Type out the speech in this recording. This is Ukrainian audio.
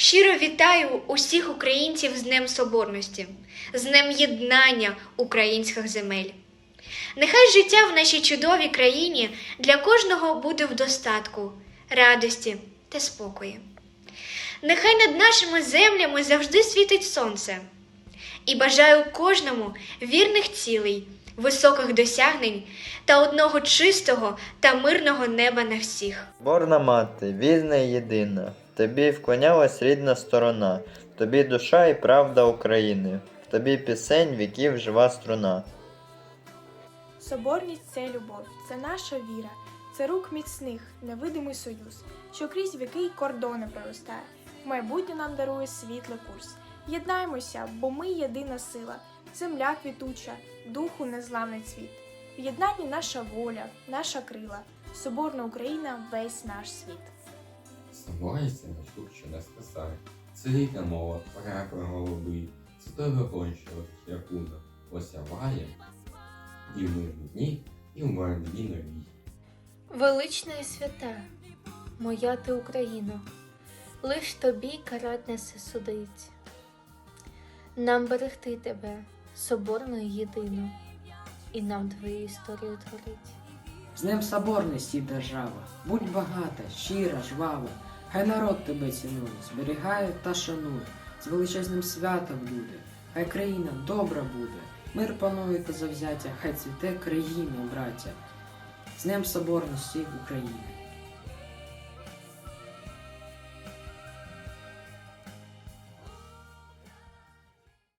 Щиро вітаю усіх українців з Днем Соборності, з Днем Єднання українських земель. Нехай життя в нашій чудовій країні для кожного буде в достатку, радості та спокої. Нехай над нашими землями завжди світить сонце. І бажаю кожному вірних цілей, високих досягнень та одного чистого та мирного неба на всіх. Борна мати, вільна і єдина, тобі вклонялась рідна сторона, тобі душа і правда України, в тобі пісень віків жива струна. Соборність це любов, це наша віра, це рук міцних, невидимий союз, що крізь віки й кордони проростає. Майбутнє нам дарує світлий курс. Єднаймося, бо ми єдина сила, земля квітуча, духу незламний цвіт. В наша воля, наша крила, соборна Україна весь наш світ. Чух, що не спасає. Це рідна мова, прапор голубий, це той що рахунок осяває. І в мирні дні, і в мирні нові. Велична і свята, моя ти Україно, лиш тобі карать несе судить. Нам берегти тебе, соборною єдину, і нам твою історію творить. З Днем Соборності держава, будь багата, щира, жвава, хай народ тебе цінує, зберігає та шанує, з величезним святом люди, хай країна добра буде, мир панує та завзяття, хай цвіте країна, браття. З Днем Соборності України.